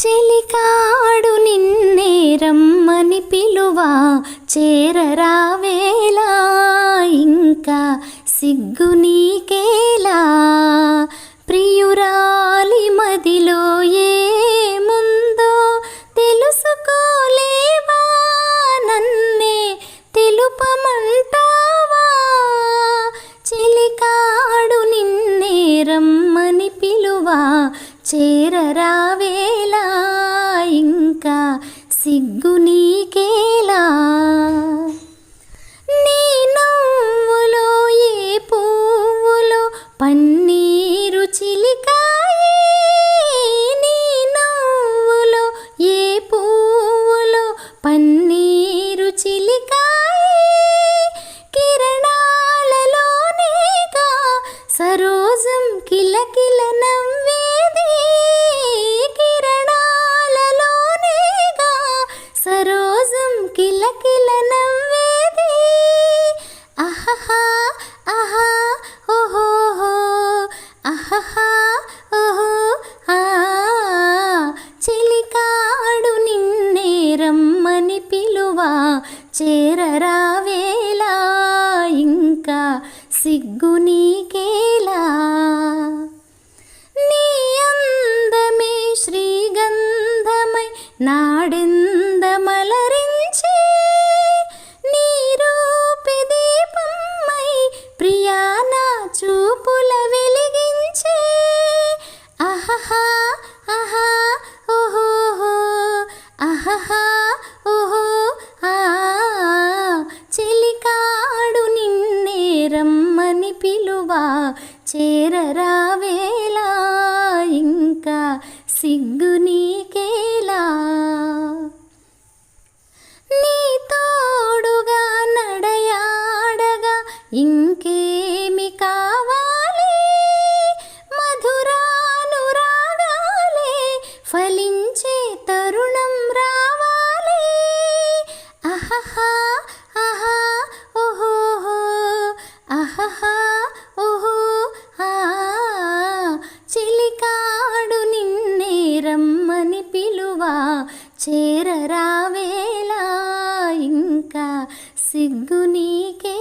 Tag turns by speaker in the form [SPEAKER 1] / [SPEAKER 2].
[SPEAKER 1] చెలికాడు నిన్నే రమ్మని పిలువా చేరరావేలా ఇంకా సిగ్గు నీకేలా? ప్రియురాలి మదిలో ఏముందో తెలుసుకోలేవా? నన్నే తెలుపమంటావా? చెలికాడు నిన్నే రమ్మని పిలువా చేరరా సిగ్గుని నాడెంద మలరించి నీరూపి దీపమ్మై ప్రియా నా చూపుల వెలిగించే. అహహా అహా ఓహోహో అహహా ఓహో ఆ చెలికాడు నిన్నే రమ్మని పిలువా. చేరరావేలా ఇంకా సిగ్గు నీకే చేరరావేలా. ఇంకా సిగ్గు నీకే